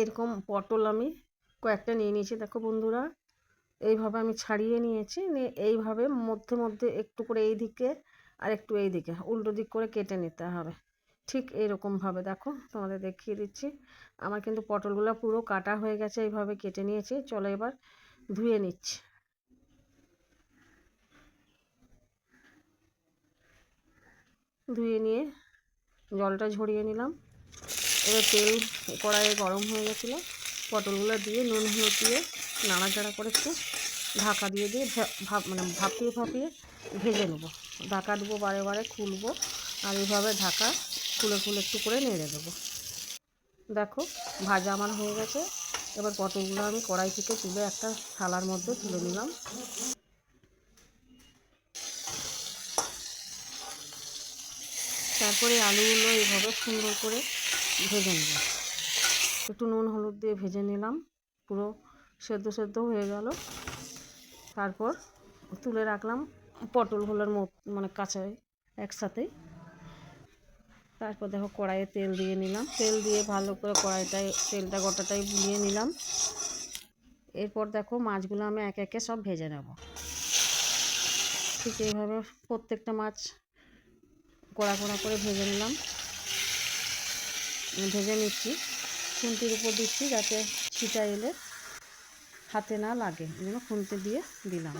এরকম পটল আমি কয়েকটা নিয়ে নিয়েছি। দেখো বন্ধুরা, এইভাবে আমি ছাড়িয়ে নিয়েছি। নিয়ে এইভাবে মধ্যে মধ্যে একটু করে এই দিকে আর একটু এই দিকে উল্টো দিক করে কেটে নিতে হবে। ঠিক এইরকমভাবে দেখো, তোমাদের দেখিয়ে দিচ্ছি। আমার কিন্তু পটলগুলো পুরো কাটা হয়ে গেছে, এইভাবে কেটে নিয়েছি। চলো এবার ধুয়ে নিচ্ছি। ধুয়ে নিয়ে জলটা ঝরিয়ে নিলাম। এবার তেল কড়াইয়ে গরম হয়ে গেছিল। পটলগুলো দিয়ে, নুন হলুদ দিয়ে নাড়াচাড়া করে একটু ঢাকা দিয়ে দিয়ে ভাপ মানে ভাপিয়ে ভাপিয়ে ভেজে নেব। ঢাকা দেবো বারে বারে, খুলবো আর এইভাবে ঢাকা খুলে খুলে একটু করে নেড়ে দেবো। দেখো ভাজা আমার হয়ে গেছে। এবার পটলগুলো আমি কড়াই থেকে তুলে একটা থালার মধ্যে তুলে নিলাম। তারপরে আলুগুলো এইভাবে সুন্দর করে ভেজে নেব। একটু নুন, হলুদ দিয়ে ভেজে নিলাম। পুরো সেদ্ধ সেদ্ধ হয়ে গেল। তারপর তুলে রাখলাম পটলগুলোর মানে কাঁচায় একসাথেই তারপর দেখো কড়াইয়ে তেল দিয়ে নিলাম। তেল দিয়ে ভালো করে কড়াইটায়, তেলটা গোটাটাই বুলিয়ে নিলাম। এরপর দেখো মাছগুলো আমি একে একে সব ভেজে নেব। ঠিক এইভাবে প্রত্যেকটা মাছ কড়া কড়া করে ভেজে নিলাম। ভেজে নিচ্ছি। খুন্তির উপর দিচ্ছি যাতে ছিটা এলে হাতে না লাগে। এই জন্য খুন্তি দিয়ে দিলাম।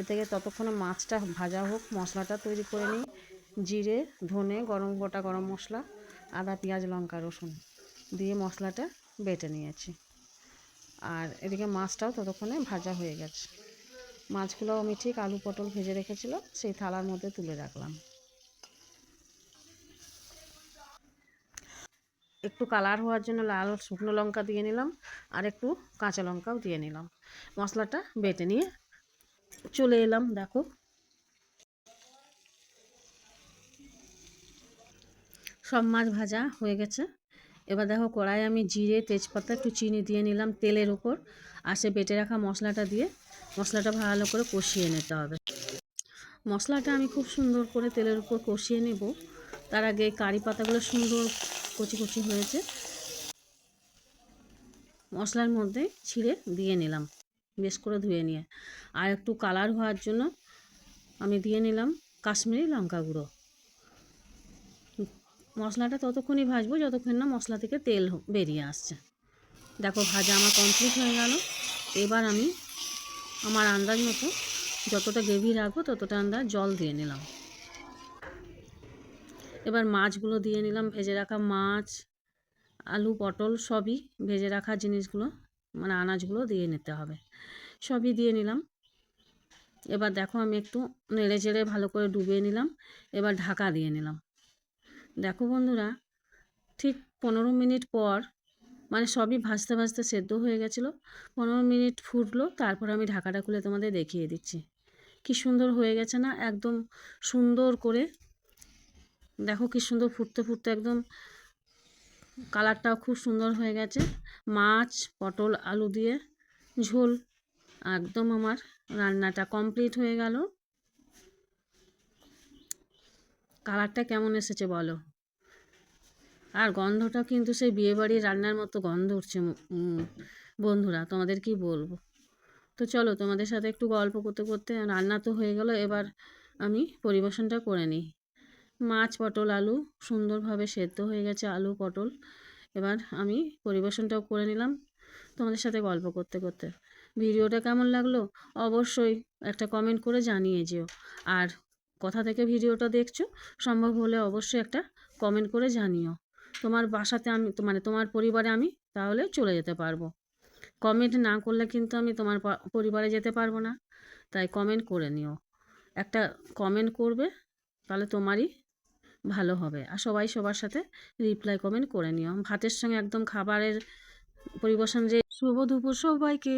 এ থেকে ততক্ষণে মাছটা ভাজা হোক, মশলাটা তৈরি করে নিই। জিরে, ধনে, গরম গোটা গরম মশলা, আদা, পেঁয়াজ, লঙ্কা, রসুন দিয়ে মশলাটা বেটে নিয়েছি। আর এদিকে মাছটাও ততক্ষণে ভাজা হয়ে গেছে। মাছগুলো আমি ঠিক আলু পটল ভেজে রেখেছিলাম, সেই থালার মধ্যে তুলে রাখলাম। একটু কালার হওয়ার জন্য লাল শুকনো লঙ্কা দিয়ে নিলাম আর একটু কাঁচা লঙ্কাও দিয়ে নিলাম। মশলাটা বেটে নিয়ে চলে এলাম, দেখো। সব মাছ ভাজা হয়ে গেছে। এবার দেখো কড়াই আমি জিরে, তেজপাতা, একটু চিনি দিয়ে নিলাম তেলের উপর আর সে বেটে রাখা মশলাটা দিয়ে মশলাটা ভালো করে কষিয়ে নিতে হবে। মশলাটা আমি খুব সুন্দর করে তেলের উপর কষিয়ে নেব। তার আগে কারি পাতাগুলো সুন্দর কচি কচি হয়েছে। মশলার মধ্যে ছিঁড়ে দিয়ে নিলাম, বেশ করে ধুয়ে নিয়ে। আর একটু কালার হওয়ার জন্য আমি দিয়ে নিলাম কাশ্মীরি লঙ্কা গুঁড়ো। মশলাটা ততক্ষণই ভাজবো যতক্ষণ না মশলা থেকে তেল বেরিয়ে আসছে। দেখো ভাজা আমার কমপ্লিট হয়ে গেল। এবার আমি আমার আন্দাজ মতো যতটা গ্রেভি রাখব ততটা আন্দাজ জল দিয়ে নিলাম। এবার মাছগুলো দিয়ে নিলাম, ভেজে রাখা মাছ, আলু, পটল সবই ভেজে রাখা জিনিসগুলো মানে আনাজগুলো দিয়ে নিতে হবে। সবই দিয়ে নিলাম। এবার দেখো আমি একটু নেড়ে চেড়ে ভালো করে ডুবিয়ে নিলাম, এবার ঢাকা দিয়ে নিলাম। দেখো বন্ধুরা, ঠিক পনেরো মিনিট পর মানে সবই ভাজতে ভাজতে সেদ্ধ হয়ে গেছিল, পনেরো মিনিট ফুটলো, তারপর আমি ঢাকাটা খুলে তোমাদের দেখিয়ে দিচ্ছি। কি সুন্দর হয়ে গেছে না, একদম সুন্দর করে দেখো কি সুন্দর ফুটতে ফুটতে একদম কালারটাও খুব সুন্দর হয়ে গেছে। মাছ, পটল, আলু দিয়ে ঝোল একদম আমার রান্নাটা কমপ্লিট হয়ে গেল। কালারটা কেমন এসেছে বলো? আর গন্ধটা কিন্তু সেই বিয়েবাড়ির রান্নার মতো গন্ধ উঠছে বন্ধুরা, তোমাদের কি বলব? তো চলো তোমাদের সাথে একটু গল্প করতে করতে রান্না তো হয়ে গেল, এবার আমি পরিবেশনটা করে নিই। মাছ, পটল, আলু সুন্দরভাবে সেদ্ধ হয়ে গেছে আলু, পটল। এবার আমি পরিবেশনটাও করে নিলাম তোমাদের সাথে গল্প করতে করতে। ভিডিওটা কেমন লাগল? অবশ্যই একটা কমেন্ট করে জানিয়ে যেও। আর কোথা থেকে ভিডিওটা দেখছ? সম্ভব হলে অবশ্যই একটা কমেন্ট করে জানিও। তোমার বাসাতে আমি মানে তোমার পরিবারে আমি তাহলে চলে যেতে পারব। কমেন্ট না করলে কিন্তু আমি তোমার পরিবারে যেতে পারব না। তাই কমেন্ট করে নিও। একটা কমেন্ট করবে, তাহলে তোমারই ভালো হবে। আর সবাই সবার সাথে রিপ্লাই কমেন্ট করে নিও। ভাতের সঙ্গে একদম খাবারের পরিবেশন যে শুভ দুপুর সবাইকে।